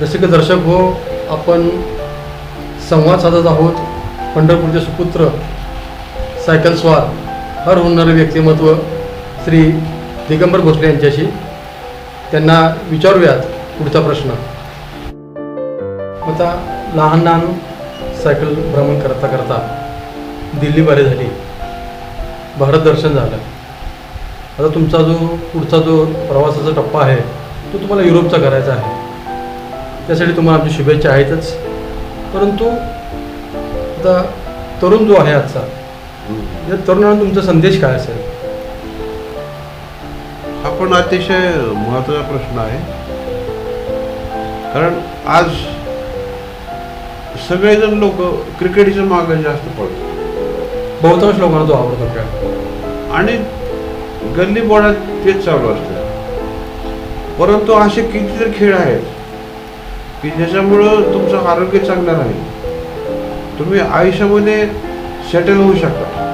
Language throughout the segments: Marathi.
जसे की दर्शक हो आपण संवाद साधत आहोत. पंढरपूरचे सुपुत्र सायकल स्वार हर होणारे व्यक्तिमत्व श्री दिगंबर भोसले यांच्याशी. त्यांना विचारूयात पुढचा प्रश्न. आता लहान लहान सायकल भ्रमण करता करता दिल्ली बरे झाली. भारत दर्शन झालं. आता तुमचा जो पुढचा जो प्रवासाचा टप्पा आहे तो तुम्हाला युरोपचा करायचा आहे. त्यासाठी तुम्हाला आमची शुभेच्छा आहेतच. परंतु आता तरुण जो आहे आजचा या तरुणांना तुमचा संदेश काय असेल? हा पण अतिशय महत्त्वाचा प्रश्न आहे. कारण आज सगळेजण लोक क्रिकेटच्या मागे जास्त पडतात. बहुतांश लोकांना तो आवडतो खेळ. आणि गल्ली बोळात तेच चालू असतं. परंतु असे कितीतरी खेळ आहेत की ज्याच्यामुळं तुमचं आरोग्य चांगलं राहील. तुम्ही आयुष्यामध्ये सेटल होऊ शकता.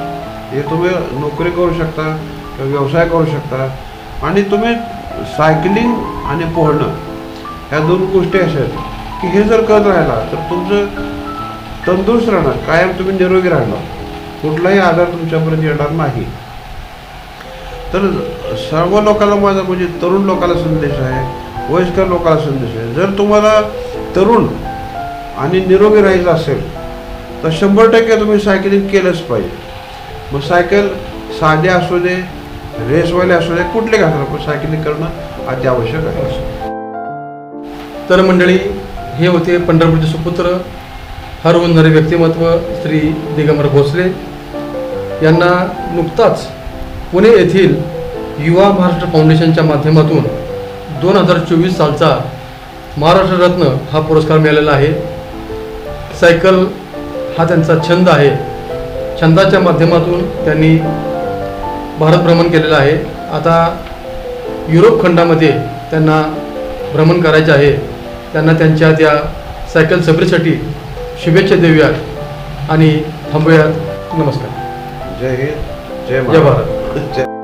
हे तुम्ही नोकरी करू शकता किंवा व्यवसाय करू शकता. आणि तुम्ही सायकलिंग आणि पोहणं ह्या दोन गोष्टी अशा आहेत की हे जर करत राहिला तर तुमचं तंदुरुस्त राहणार कायम तुम्ही निरोगी राहणार. कुठलाही आजार तुमच्यापर्यंत येणार नाही. तर सर्व लोकांना माझा म्हणजे तरुण लोकांना संदेश आहे वयस्कर लोकांना संदेश आहे जर तुम्हाला तरुण आणि निरोगी राहायचं असेल तर शंभर टक्के तुम्ही सायकलिंग केलंच पाहिजे. मग सायकल साधे असू दे रेसवाले असू दे कुठले घालणार पण सायकलिंग करणं अत्यावश्यक आहे. तर मंडळी हे होते पंढरपूरचे सुपुत्र हरवणारे व्यक्तिमत्व श्री दिगंबर भोसले. यांना नुकताच पुणे येथील युवा महाराष्ट्र फाउंडेशनच्या माध्यमातून दोन हजार चोवीस सालचा महाराष्ट्र रत्न हा पुरस्कार मिळालेला आहे. सायकल हा त्यांचा छंद आहे. छंदाच्या माध्यमातून त्यांनी भारत भ्रमण केलेलं आहे. आता युरोप खंडामध्ये त्यांना भ्रमण करायचे आहे. त्यांना त्यांच्या त्या सायकल सफरीसाठी शुभेच्छा देऊयात आणि थांबूयात. नमस्कार. जय हिंद. जय जय महाराष्ट्र. जय